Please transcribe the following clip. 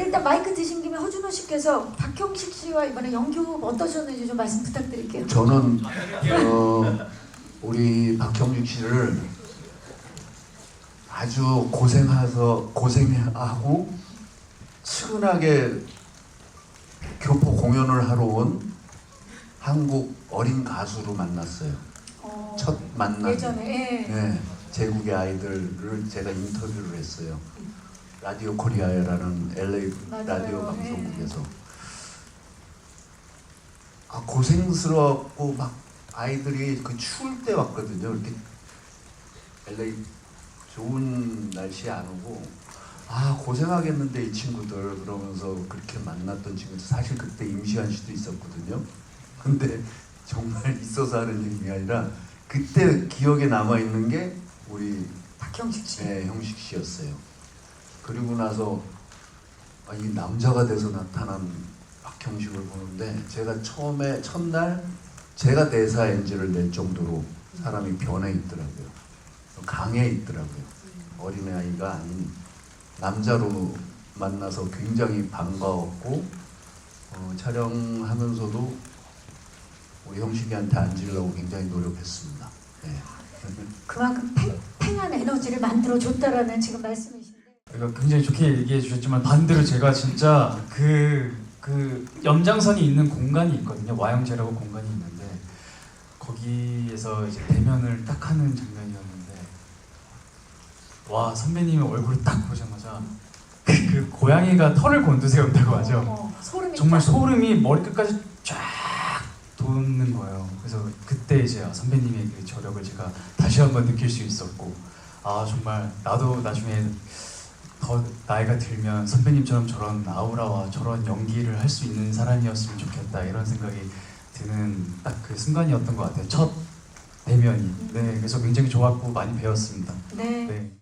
일단 마이크 드신 김에 허준호 씨께서 박형식 씨와 이번에 연기호흡 어떠셨는지 좀 말씀 부탁드릴게요. 저는 어, 우리 박형식 씨를 아주 고생해서 고생하고 측은하게 교포 공연을 하러 온 한국 어린 가수로 만났어요. 어, 첫 만남. 예전에 예. 네, 제국의 아이들을 제가 인터뷰를 했어요. 라디오 코리아라는 LA 맞아요. 라디오 방송국에서. 아 고생스럽고 막 아이들이 그 추울 때 왔거든요. 이렇게 LA 좋은 날씨에 안 오고 아 고생하겠는데 이 친구들 그러면서 그렇게 만났던 친구들 사실 그때 임시한 씨도 있었거든요. 근데 정말 있어서 하는 얘기가 아니라 그때 기억에 남아 있는 게 우리 박형식 씨. 네, 형식 씨였어요. 그리고 나서 아, 이 남자가 돼서 나타난 박형식을 보는데 제가 처음에 첫날 제가 대사 NG를 낼 정도로 사람이 변해 있더라고요. 강해 있더라고요. 어린애 아이가 아닌 남자로 만나서 굉장히 반가웠고 어, 촬영하면서도 우리 형식이한테 앉으려고 굉장히 노력했습니다. 네. 그만큼 팽 팽한 에너지를 만들어 줬다라는 지금 말씀이신데. 굉장히 좋게 얘기해 주셨지만 반대로 제가 진짜 그, 그 연장선이 있는 공간이 있거든요. 와영제라고 공간이 있는데 거기에서 이제 대면을 딱 하는 장면이었는데 와 선배님의 얼굴을 딱 보자마자 그, 그 고양이가 털을 곤두세운다고 하죠. 어, 소름이 정말 쫙. 소름이 머리끝까지 쫙 돋는 거예요. 그래서 그때 이제 아, 선배님의 그 저력을 제가 다시 한번 느낄 수 있었고 아 정말 나도 나중에 더 나이가 들면 선배님처럼 저런 아우라와 저런 연기를 할 수 있는 사람이었으면 좋겠다 이런 생각이 드는 딱 그 순간이었던 것 같아요. 첫 대면이. 네, 그래서 굉장히 좋았고 많이 배웠습니다. 네. 네.